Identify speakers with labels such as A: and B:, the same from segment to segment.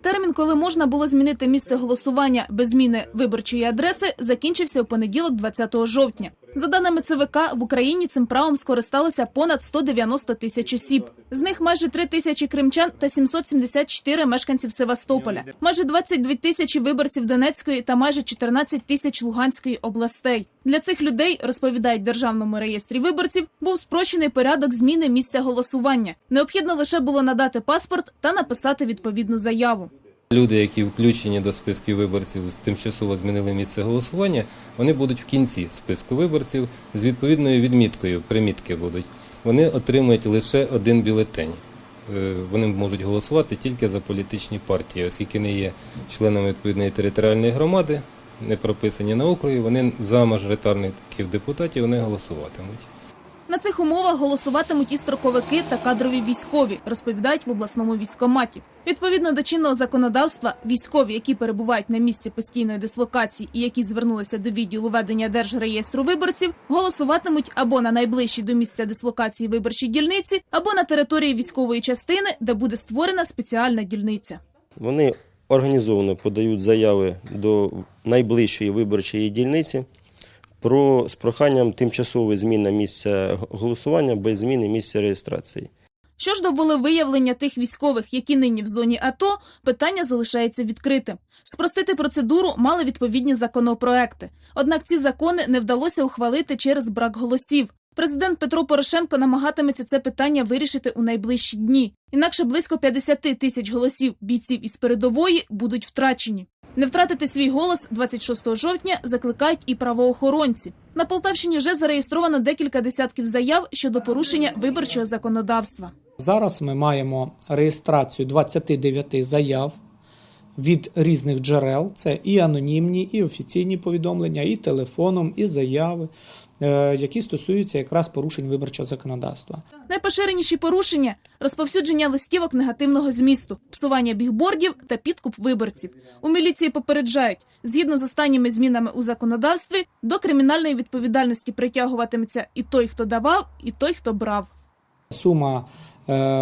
A: Термін, коли можна було змінити місце голосування без зміни виборчої адреси, закінчився у понеділок, 20 жовтня. За даними ЦВК, в Україні цим правом скористалося понад 190 тисяч осіб. З них майже 3 тисячі кримчан та 774 мешканців Севастополя, майже 22 тисячі виборців Донецької та майже 14 тисяч Луганської областей. Для цих людей, розповідають Державному реєстрі виборців, був спрощений порядок зміни місця голосування. Необхідно лише було надати паспорт та написати відповідну заяву.
B: Люди, які включені до списків виборців, тимчасово змінили місце голосування, вони будуть в кінці списку виборців з відповідною відміткою, примітки будуть. Вони отримують лише один бюлетень. Е, Вони можуть голосувати тільки за політичні партії, оскільки не є членами відповідної територіальної громади, не прописані на округі, вони за мажоритарних депутатів вони голосуватимуть.
A: На цих умовах голосуватимуть і строковики та кадрові військові, розповідають в обласному військкоматі. Відповідно до чинного законодавства, військові, які перебувають на місці постійної дислокації і які звернулися до відділу ведення держреєстру виборців, голосуватимуть або на найближчій до місця дислокації виборчій дільниці, або на території військової частини, де буде створена спеціальна дільниця.
C: Вони організовано подають заяви до найближчої виборчої дільниці про з проханням тимчасової зміни місця голосування без зміни місця реєстрації.
A: Що ж до волевиявлення тих військових, які нині в зоні АТО, питання залишається відкритим. Спростити процедуру мали відповідні законопроекти. Однак ці закони не вдалося ухвалити через брак голосів. Президент Петро Порошенко намагатиметься це питання вирішити у найближчі дні. Інакше близько 50 тисяч голосів бійців із передової будуть втрачені. Не втратити свій голос 26 жовтня закликають і правоохоронці. На Полтавщині вже зареєстровано декілька десятків заяв щодо порушення виборчого законодавства.
D: Зараз ми маємо реєстрацію 29 заяв від різних джерел. Це і анонімні, і офіційні повідомлення, і телефоном, і заяви, які стосуються якраз порушень виборчого законодавства.
A: Найпоширеніші порушення розповсюдження листівок негативного змісту, псування бігбордів та підкуп виборців. У міліції попереджають, згідно з останніми змінами у законодавстві, до кримінальної відповідальності притягуватиметься і той, хто давав, і той, хто брав.
D: Сума е,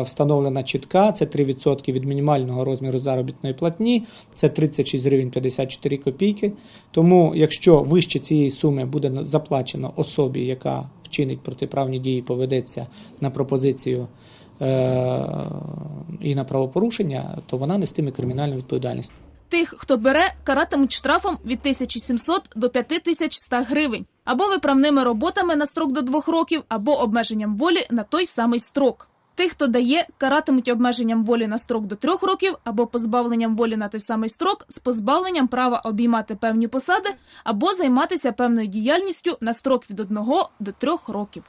D: встановлена чітка, це 3% від мінімального розміру заробітної платні, це 36 гривень 54 копійки. Тому, якщо вище цієї суми буде заплачено особі, яка вчинить протиправні дії, поведеться на пропозицію е, і на правопорушення, то вона нестиме кримінальну відповідальність.
A: Тих, хто бере, каратимуть штрафом від 1700 до 5100 гривень, або виправними роботами на строк до двох років, або обмеженням волі на той самий строк. Тих, хто дає, каратимуть обмеженням волі на строк до трьох років або позбавленням волі на той самий строк з позбавленням права обіймати певні посади або займатися певною діяльністю на строк від одного до трьох років.